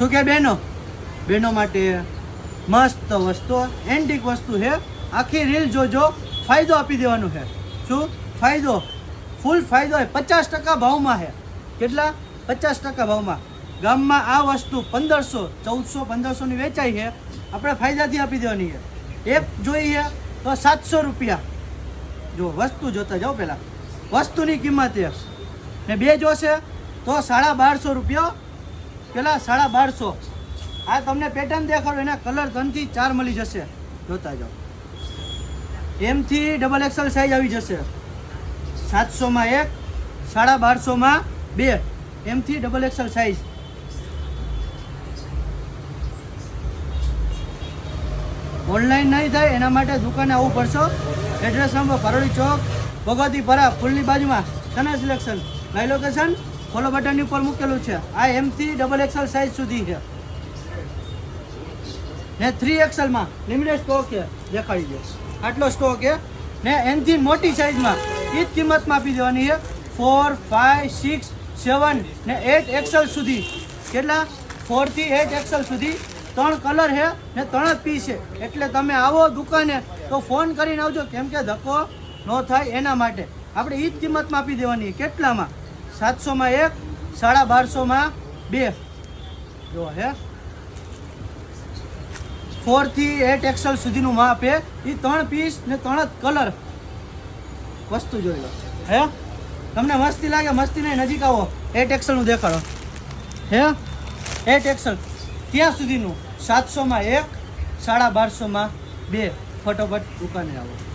શું કે બહેનો બહેનો માટે મસ્ત વસ્તુ એન્ટિક વસ્તુ છે. આખી રીલ જોજો, ફાયદો આપી દેવાનો છે. શું? ફાયદો. ફૂલ ફાયદો છે. પચાસ ટકા ભાવમાં છે. કેટલા? પચાસ ટકા ભાવમાં. ગામમાં આ વસ્તુ પંદરસો, ચૌદસો, પંદરસોની વેચાઈ છે. આપણે ફાયદાથી આપી દેવાની છે. એક જોઈએ તો સાતસો રૂપિયા. જો વસ્તુ જોતા જાઓ પહેલાં. વસ્તુની કિંમત એ ને બે જોશે તો સાડા બારસો રૂપિયા પેલા સાડા બારસો. આ તમને પેટર્ન દેખાડો, એના કલર ત્રણથી ચાર મળી જશે. જોતા જાઓ. એમથી ડબલ એક્સલ સાઈઝ આવી જશે. સાતસોમાં એક, સાડા બારસોમાં બે. એમથી ડબલ એક્સલ સાઈઝ ઓનલાઈન નહીં થાય, એના માટે દુકાને આવવું પડશે. એડ્રેસ નંબર પરોળી ચોક ભગવતી પરા, ફૂલની બાજુમાં. તને સિલેક્શન માય લોકેશન ફોલો બટનની ઉપર મૂકેલું છે. આ એમથી ડબલ એક્સલ સાઈઝ સુધી છે. ને થ્રી એક્સલમાં લિમિટેડ સ્ટોક છે. દેખાડી દે. આટલો સ્ટોક છે. ને એનથી મોટી સાઈઝમાં એ જ કિંમતમાં આપી દેવાની છે. ફોર ફાઇવ સિક્સ સેવન ને એટ એક્સલ સુધી. કેટલા? ફોરથી એટ એક્સલ સુધી. ત્રણ કલર છે ને ત્રણ જ પીસ છે. એટલે તમે આવો દુકાને તો ફોન કરીને આવજો. કેમ કે ધક્કો ન થાય એના માટે. આપણે એ જ કિંમતમાં આપી દેવાની કેટલામાં? સાતસોમાં એક, સાડા બારસોમાં બે. જો હે. ફોરથી એટ એક્સલ સુધીનું માપ એ ત્રણ પીસ ને ત્રણ જ કલર. વસ્તુ જોઈ લો. હે? તમને મસ્તી લાગે, મસ્તી નહીં, નજીક આવો. એટ એક્સલનું દેખાડો. હે? એટ એક્સલ. ત્યાં સુધીનું. સાતસોમાં એક, સાડા બારસોમાં બે. ફટોફટ દુકાને આવો.